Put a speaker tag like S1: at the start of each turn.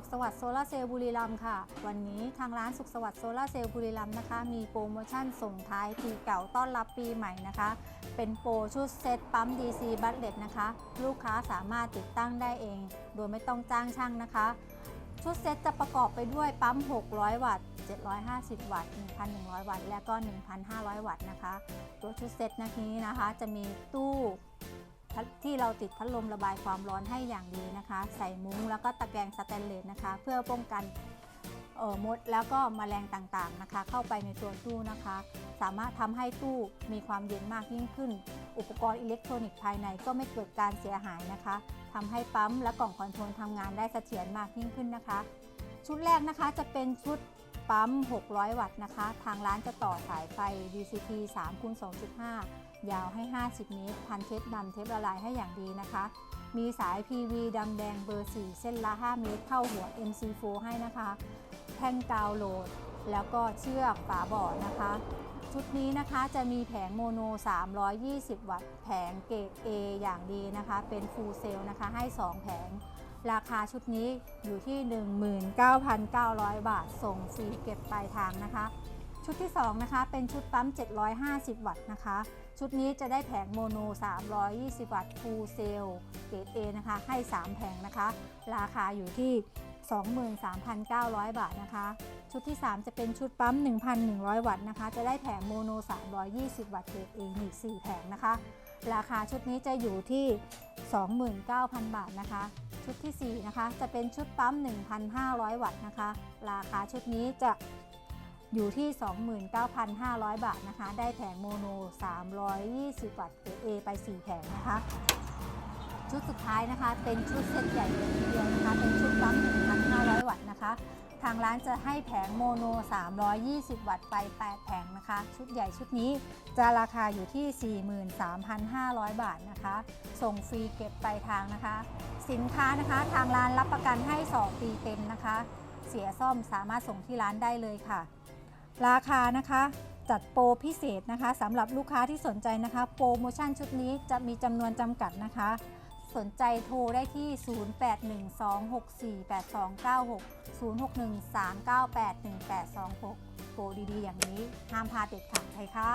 S1: สุขสวัสดิ์โซลาเซลล์บุรีรัมย์ค่ะ วันนี้ทางร้านสุขสวัสดิ์โซลาเซลล์บุรีรัมย์นะคะ มีโปรโมชั่นส่งท้ายปีเก่าต้อนรับปีใหม่นะคะ เป็นโปรชุดเซตปั๊ม DC บัตเลตนะคะ ลูกค้าสามารถติดตั้งได้เอง โดยไม่ต้องจ้างช่างนะคะ ชุดเซตจะประกอบไปด้วยปั๊ม 600 วัตต์ 750 วัตต์ 1,100 วัตต์ และก็ 1,500 วัตต์นะคะ ตัวชุดเซตนี้นะคะ จะมีตู้ ที่เราติดพัดลมระบายความร้อนให้อย่างดีนะคะ ใส่มุ้งแล้วก็ตะแกรงสแตนเลสนะคะ เพื่อป้องกันเอ่อมดแล้วก็แมลงต่างๆนะคะ เข้าไปในตัวตู้นะคะ สามารถทำให้ตู้มีความเย็นมากยิ่งขึ้น อุปกรณ์อิเล็กทรอนิกส์ภายในก็ไม่เกิดการเสียหายนะคะทำให้ปั๊มและกล่องคอนโทรลทำงานได้เสถียรมากยิ่งขึ้นนะคะ ชุดแรกนะคะจะเป็นชุดปั๊ม 600 วัตต์นะคะ ทางร้านจะต่อสายไฟ DCT 3คูณ2.5 ยาวให้ 50 เมตร พันเทปดำเทปละลายให้อย่างดีนะคะ มีสาย PV ดำแดงเบอร์ 4 เส้นละ 5 เมตร เข้าหัว MC4 ให้นะคะ แท่งกาวโหลด แล้วก็เชือกฝาบ่อนะคะ ชุดนี้นะคะจะมีแผงโมโน 320 วัตต์ แผงเกรด A อย่างดีนะคะ เป็นฟูลเซลนะคะ ให้ 2 แผง ราคาชุดนี้อยู่ที่ 19,900 บาท ส่งฟรีเก็บปลายทางนะคะ ชุดที่ 2 นะคะ เป็นชุดปั๊ม 750 วัตต์นะคะ ชุดนี้จะได้แผงโมโน 320 วัตต์ฟูลเซลเกรด A นะคะ ให้ 3 แผงนะคะ ราคาอยู่ที่ 23,900 บาทนะคะ ชุดที่ 3 จะเป็นชุดปั๊ม 1,100 วัตต์นะคะ จะได้แผงโมโน 320 วัตต์เกรด A อีก 4 แผงนะคะ ราคาชุดนี้จะอยู่ที่ 29,000 บาทนะคะชุดทีสี่4 นะคะ จะเป็นชุดปั๊ม 1,500 วัตต์นะคะ ราคาชุดนี้จะ อยู่ที่ 29,500 บาทนะคะ ได้แผงโมโน 320 วัตต์เกรด A ไป 4 แผงนะคะ ชุดสุดท้ายนะคะ เป็นชุดเซตใหญ่เลยทีเดียวนะคะ เป็นชุดปั๊ม1,500 วัตต์นะคะ ทางร้านจะให้แผงโมโน 320 วัตต์ไป 8 แผงนะคะ ชุดใหญ่ชุดนี้จะราคาอยู่ที่ 43,500 บาทนะคะ ส่งฟรีเก็บปลายทางนะคะ สินค้านะคะ ทางร้านรับประกันให้ 2 ปีเต็มนะคะ เสียซ่อมสามารถส่งที่ร้านได้เลยค่ะ ราคานะคะจัดโปรพิเศษนะคะสำหรับลูกค้าที่สนใจนะคะ โปรโมชั่นชุดนี้จะมีจำนวนจำกัดนะคะ สนใจโทรได้ที่ 0812648296 0613981826 โปรดีๆ อย่างนี้ห้ามพลาดเด็ดขาดเลยค่ะ